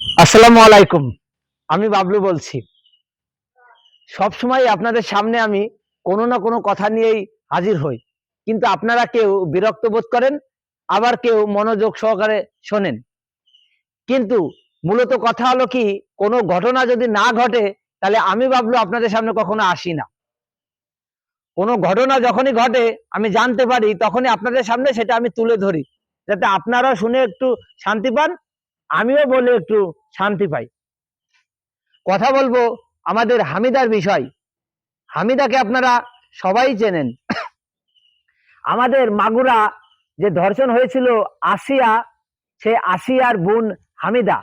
আসসালামু আলাইকুম। আমি বাবলু বলছি। সব সময় আপনাদের সামনে আমি কোনো না কোনো কথা নিয়েই হাজির হই। কিন্তু আপনারা কেউ বিরক্ত বোধ করেন, আবার কেউ মনোযোগ সহকারে শোনেন। কিন্তু মূলত কথা হলো কি, কোনো ঘটনা যদি না ঘটে, তাহলে আমি বাবলু আপনাদের সামনে কখনো আসি না। কোনো ঘটনা যখনই ঘটে, আমি জানতে পারি, তখনই আপনাদের সামনে সেটা আমি তুলে ধরি। যাতে আপনারা শুনে একটু শান্তি পান আমিও বলে একটু শান্তি পাই। কথা বলব আমাদের হামিদার বিষয়। হামিদাকে আপনারা সবাই চেনেন। আমাদের মাগুরা যে ধর্ষণ হয়েছিল আসিয়া, সে আসিয়ার বোন হামিদা।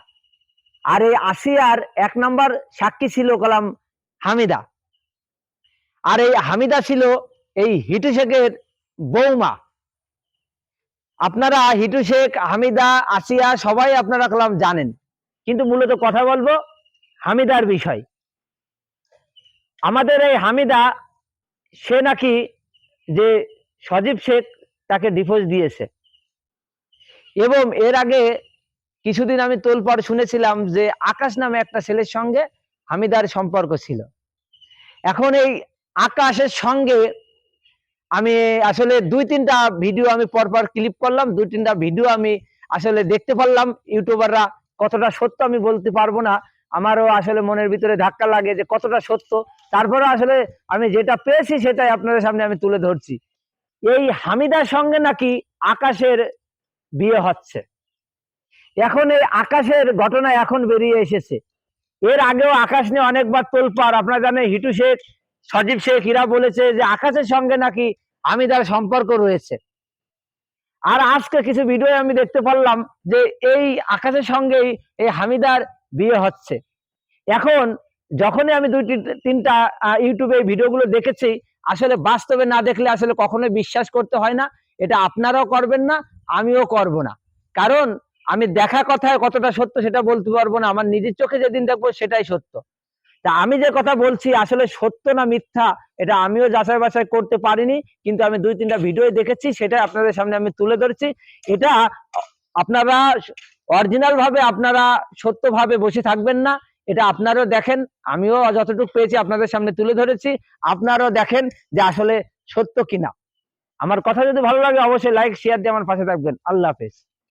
আর এই আসিয়ার এক নম্বর সাক্ষী ছিল কলাম হামিদা। আর এই হামিদা ছিল এই হিটু শেখের বৌমা। আপনারা হিটু শেখ, হামিদা, আসিয়া সবাই আপনারা কলাম জানেন। কিন্তু মূলত কথা বলব হামিদার বিষয়। আমাদের এই হামিদা, সে নাকি যে সজীব শেখ তাকে ডিভোর্স দিয়েছে। এবং এর আগে কিছুদিন আমি তোলপড় শুনেছিলাম যে আকাশ নামে একটা ছেলের সঙ্গে হামিদার সম্পর্ক ছিল। এখন এই আকাশের সঙ্গে আমি আসলে দুই তিনটা ভিডিও আমি পরপর ক্লিপ করলাম, দুই তিনটা ভিডিও আমি আসলে দেখতে পারলাম। ইউটিউবাররা কতটা সত্য আমি বলতে পারব না। আমারও আসলে মনের ভিতরে ধাক্কা লাগে যে কতটা সত্য। তারপরে আসলে আমি যেটা পেয়েছি সেটাই আপনাদের সামনে আমি তুলে ধরছি। এই হামিদার সঙ্গে নাকি আকাশের বিয়ে হচ্ছে? এখন এই আকাশের ঘটনা এখন বেরিয়ে এসেছে। এর আগেও আকাশ নিয়ে অনেকবার তোলপার আপনারা জানেন, হিটু শেখ সজীব শেখ ইরা বলেছে যে, আকাশের সঙ্গে নাকি হামিদার সম্পর্ক রয়েছে। আর আজকে কিছু ভিডিও আমি দেখতে পারলাম যে, এই আকাশের সঙ্গেই এই হামিদার বিয়ে হচ্ছে। এখন যখনই আমি দুই তিনটা ইউটিউবে এই ভিডিওগুলো দেখেছি, আসলে বাস্তবে না দেখলে আসলে কখনোই বিশ্বাস করতে হয় না। এটা আপনারাও করবেন না, আমিও করব না। কারণ আমি দেখা কথায় কতটা সত্য সেটা বলতে পারব না। আমার নিজের চোখে যেদিন দেখব সেটাই সত্য। তা আমি যে কথা বলছি আসলে সত্য না মিথ্যা, এটা আমিও যাচাই বাছাই করতে পারিনি, কিন্তু আমি দুই তিনটা ভিডিও দেখেছি সেটা আপনাদের সামনে আমি তুলে ধরছি। এটা আপনারা অরিজিনাল ভাবে আপনারা সত্যভাবে বসে থাকবেন না, এটা আপনারাও দেখেন, আমিও যতটুকু পেয়েছি আপনাদের সামনে তুলে ধরেছি, আপনারাও দেখেন যে আসলে সত্য কিনা। আমার কথা যদি ভালো লাগে অবশ্যই লাইক শেয়ার দিয়ে আমার পাশে থাকবেন। আল্লাহ হাফেজ।